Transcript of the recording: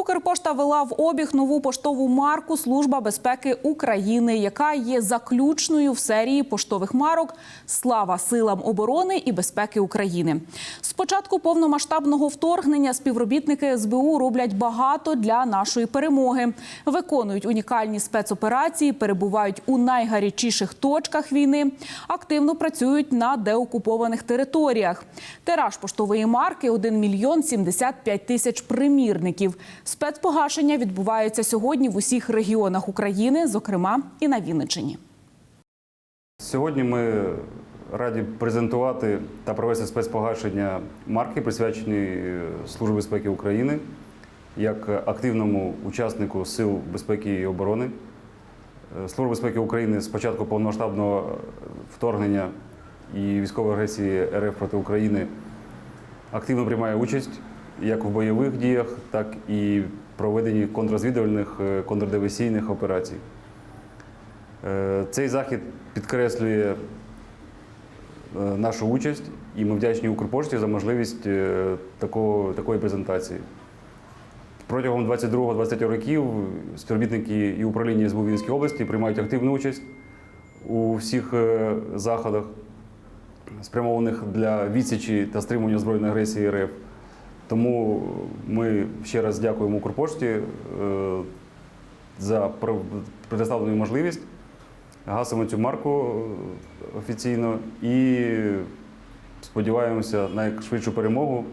Укрпошта вела в обіг нову поштову марку Служба безпеки України, яка є заключною в серії поштових марок Слава силам оборони і безпеки України. З початку повномасштабного вторгнення співробітники СБУ роблять багато для нашої перемоги, виконують унікальні спецоперації, перебувають у найгарячіших точках війни, активно працюють на деокупованих територіях. Тираж поштової марки 1 мільйон 75 тисяч примірників. Спецпогашення відбуваються сьогодні в усіх регіонах України, зокрема і на Вінниччині. Сьогодні ми раді презентувати та провести спецпогашення марки, присвячені Службі безпеки України як активному учаснику Сил безпеки і оборони. Служба безпеки України з початку повномасштабного вторгнення і військової агресії РФ проти України активно приймає участь як в бойових діях, так і проведенні контррозвідувальних, е, контрдиверсійних операцій. Е, Цей захід підкреслює е, нашу участь, і ми вдячні Укрпошті за можливість такого, такої презентації. Протягом 22-23 років співробітники і управління СБУ Вінської області приймають активну участь у всіх заходах, спрямованих для відсічі та стримування збройної агресії РФ. Тому ми ще раз дякуємо Укрпошті е, за предоставлену можливість. Гасимо цю марку е, офіційно і сподіваємося на найшвидшу перемогу